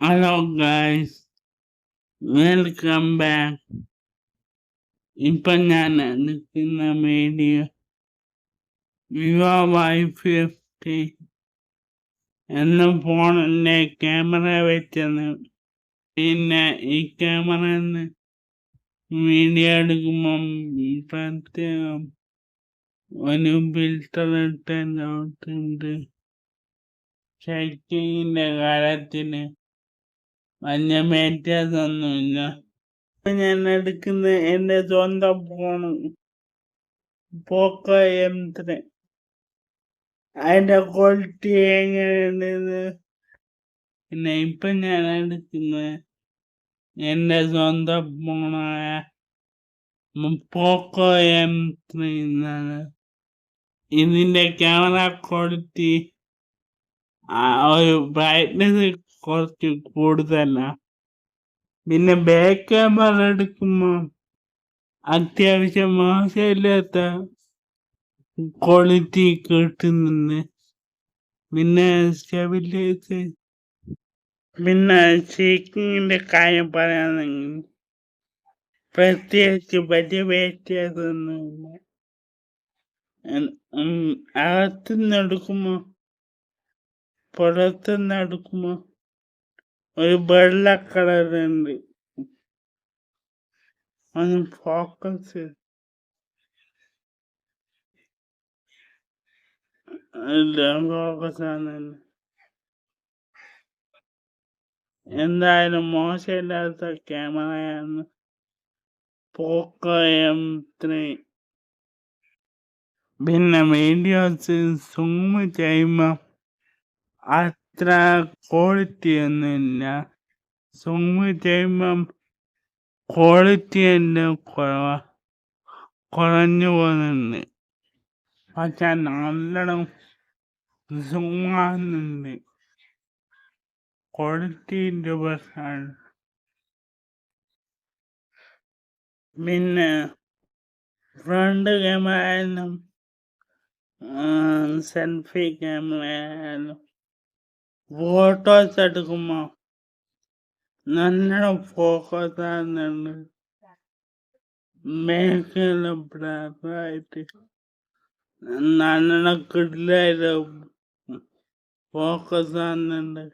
Hello guys welcome back ഇപ്പൊ ഞാൻ എടുക്കുന്ന വീഡിയോ വിവോ വൈ ഫിഫ്റ്റി എന്ന ഫോണിന്റെ ക്യാമറ വെച്ചത് പിന്നെ ഈ ക്യാമറ വീഡിയോ എടുക്കുമ്പം പ്രത്യേകം ഒരു ഫിൽറ്റർ ഇട്ടുണ്ട് ഷൈക്കിങ്ങിന്റെ കാര്യത്തിന് വലിയ വ്യത്യാസമൊന്നുമില്ല ഞാൻ എടുക്കുന്ന എന്റെ സ്വന്തം ഫോണ് പോക്കോ എം ത്രീ അതിന്റെ ക്വാളിറ്റി എങ്ങനെയുണ്ട് പിന്നെ ഇപ്പൊ ഞാൻ എടുക്കുന്നത് എന്റെ സ്വന്തം ഫോണായ പോക്കോ എം ത്രീ എന്നാണ്. ഇതിന്റെ ക്യാമറ ക്വാളിറ്റി ഒരു ബ്രൈറ്റ്നെസ് കുറച്ച് കൂടുതലാണ് പിന്നെ ബാക്ക് ക്യാമറ എടുക്കുമ്പോൾ അത്യാവശ്യം മോശമില്ലാത്ത ക്വാളിറ്റി കിട്ടുന്നുണ്ട്. പിന്നെ സ്റ്റെബിലൈസ് പിന്നെ ഷേക്കിങ്ങിന്റെ കാര്യം പറയുകയാണെങ്കിൽ പ്രത്യേകിച്ച് വലിയ വ്യത്യാസമൊന്നുമില്ല അകത്തുനിന്ന് എടുക്കുമ്പോ പുറത്തുനിന്ന് എടുക്കുമ്പോൾ ഒരു വെള്ള കളറുണ്ട് ഫോക്കസ് ഫോക്കസ് ആണ് എന്തായാലും മോശമില്ലാത്ത ക്യാമറയാണ് പോക്കോ എം ത്രീ. പിന്നെ വീഡിയോസ് സൂം ചെയ്യുമ്പോൾ അത്ര ക്വാളിറ്റി ഒന്നുമില്ല. സോങ് ചെയ്യുമ്പം ക്വാളിറ്റി എന്റെ കുറവാ. കുറഞ്ഞു പോകുന്നുണ്ട്. പക്ഷെ നല്ലോണം സൂമാകുന്നുണ്ട് ക്വാളിറ്റിന്റെ പ്രശ്നമാണ് പിന്നെ ഫ്രണ്ട് ക്യാമറ ആയാലും സെൽഫി ക്യാമറ ആയാലും ഫോട്ടോസ് എടുക്കുമ്പോൾ നല്ലോണം ഫോക്കസ് ആകുന്നുണ്ട് മേഖല ബ്ലാക്കായിട്ട് നല്ലോണം കിടിലായിട്ട് ഫോക്കസ് ആകുന്നുണ്ട്